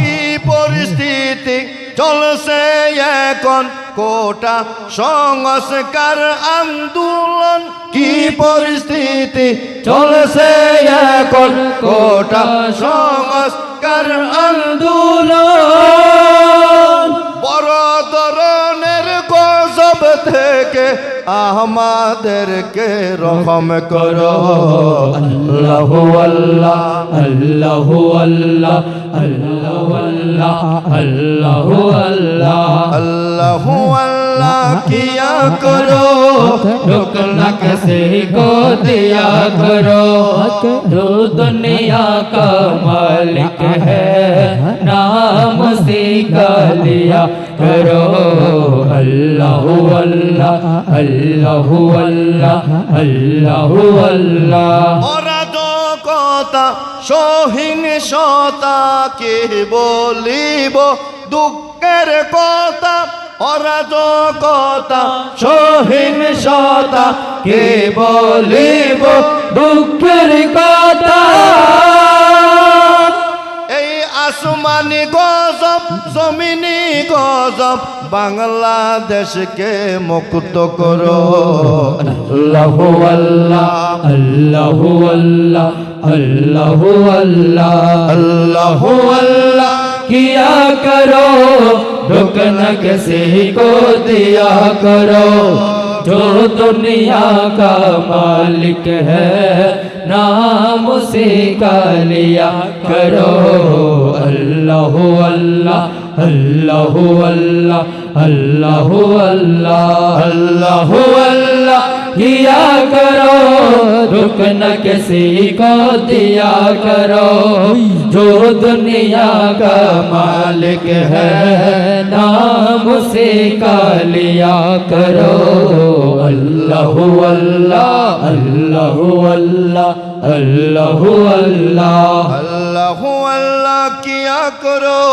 কি পরিস্থিতি চলছে এখন? কোটা সংস্কার আন্দোলন। কি পরিস্থিতি চলছে এখন? কোটা সংস্কার আন্দোলন। বড় ধরনের গজব থেকে ہمادر کے رحم کرو۔ اللہ اللہ اللہ اللہ اللہ اللہ اللہ اللہ۔ کیا کرو۔ رکنا کسی کو دیا کرو۔ جو دنیا کا مالک ہے نام سیکھا لیا۔ کرو اللہ اللہ اللہ اللہ اللہ اللہ কথা সহীন সতা কে বলিব দুঃখের কথা। অরাজকতা সহীন সতা কে বলিব দুঃখের কথা। আসমানি গজব জমিনি গজব বাংলাদেশকে মুক্ত করো আল্লাহ আল্লাহ আল্লাহ আল্লাহ আল্লাহ আল্লাহ अल्लाह अल्लाह किया करो रुकन किसी को दिया करो جو دنیا کا مالک ہے، نام اسی کا لیا کرو۔ اللہ اللہ اللہ اللہ اللہ اللہ اللہ اللہ۔ کیا کرو؟ رکن کسی کو دیا کرو۔ جو دنیا کا مالک ہے، نام اسے کا لیا کرو۔ আল্লাহ আল্লাহ আল্লাহ আল্লাহ আল্লাহ আল্লাহ। আল্লাহ আল্লাহ কিয়া করো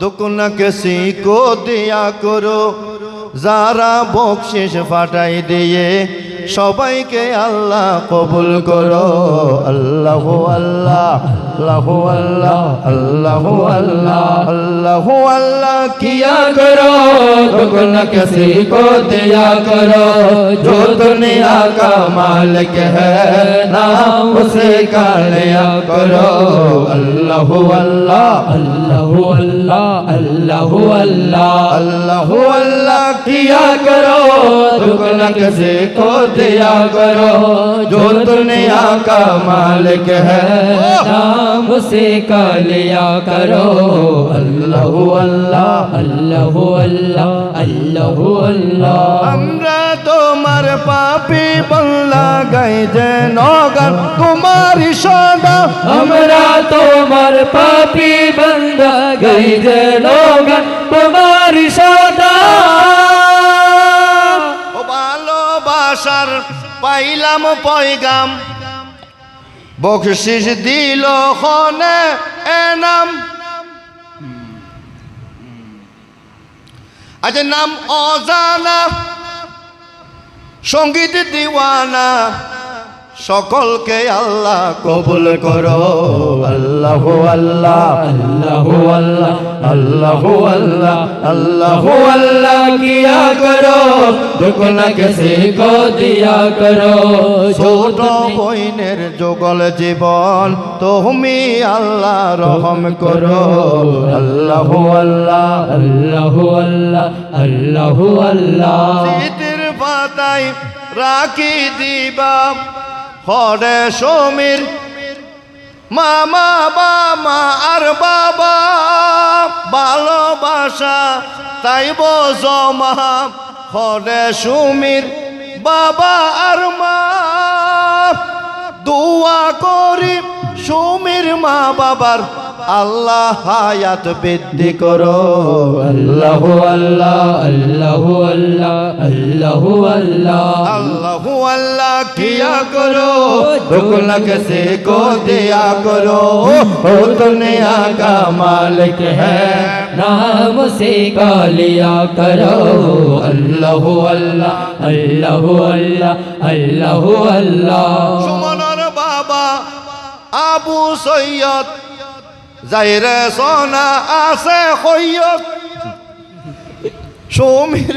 দুকুনা কেসি কো দিয়া করো। যারা বকশিস ফাটাই দিয়ে সবাইকে আল্লাহ কবুল করো। আল্লাহ আল্লাহ اللہ اللہ اللہ اللہ اللہ اللہ کیا کرو؟ رکن کسی کو دیا کرو؟ جو دنیا کا مالک ہے، نام اسے کا لیا کرو۔ اللہ اللہ اللہ اللہ اللہ اللہ اللہ اللہ کیا کرو؟ رکن کسی کو دیا کرو۔ جو دنیا کا مالک ہے، نام है नाम उसे का लिया करो अल्लाह अल्लाह अल्लाह अल्लाह अल्लाह अल्लाह আমরা তোমার পাপি বল্লা গাই যেন গান তোমারই সদা हमरा তোমার পাপি বন্দা গই যে লোক তোমারি সদা ও ভালোবাসার পাইলাম পয়গাম বকশিস দিল হনে এনাম। আজ নাম অজানা সংগীত দিওয়ানা। সকলকে আল্লাহ কবুল করো। আল্লাহ আল্লাহ। আল্লাহ আল্লাহ। আল্লাহ আল্লাহ। আল্লাহ আল্লাহ কিয়া করো। দুগুনা কেসে কো দিয়া করো। ছোট বইনের যুগল জীবন তুমি আল্লাহ রহম করো। আল্লাহ আল্লাহ। আল্লাহ আল্লাহ। আল্লাহ আল্লাহ। পাতায় রাখি দিবা। হরে সমীর, মামা, বাবা আর বাবা, ভালোবাসা তাই জমা হরে সুমির, বাবা আর মা। দোয়া করি সুমির মা বাবার আল্লাহ হায়াত বৃদ্ধি করো। আল্লাহ আল্লাহ আল্লাহ আল্লাহ আল্লাহ আল্লাহ। আল্লাহ আল্লাহ কিয়া করো? দুগুলক সে কো দিয়া করো। ও দুনিয়া কা মালিক হ্যায় নাম সে গালিয়া করো। আল্লাহ আল্লাহ আল্লাহ আল্লাহ আল্লাহ আল্লাহ। সুমনর বাবা আবু সৈয়দ যাইরে সোনা আছে সৈয়দ সৌমির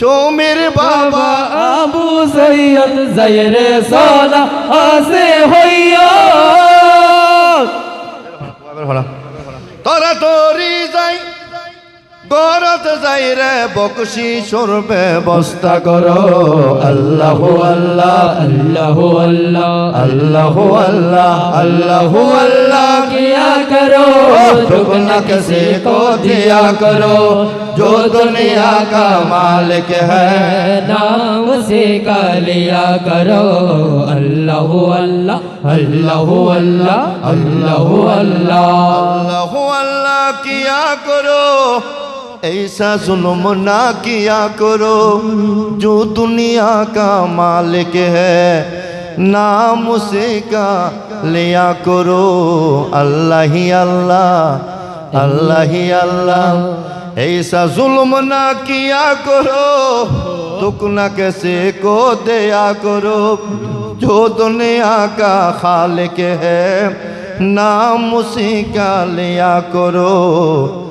সৌমির বাবা। আবু সৈয়দ যাইরে সোনা আছে হইয়া গরত যাই রে বকশি সরবে বস্তা করো আল্লাহ আল্লাহ अल्लाह अल्लाह আল্লাহ আল্লাহ আল্লাহ আল্লাহ किया करो दुख न किसी को दिया करो जो दुनिया का मालिक है नाम से का लिया करो अल्लाह अल्लाह अल्लाह अल्लाह अल्लाह अल्लाह अल्लाह अल्लाह किया करो ایسا ظلم نہ کیا کرو جو دنیا کا مالک ہے نام اسے کا لیا کرو اللہ ہی اللہ اللہ ہی اللہ ایسا ظلم نہ کیا کرو دکھ نہ کیسے کو دیا کرو جو دنیا کا خالق ہے نام اسی کا لیا کرو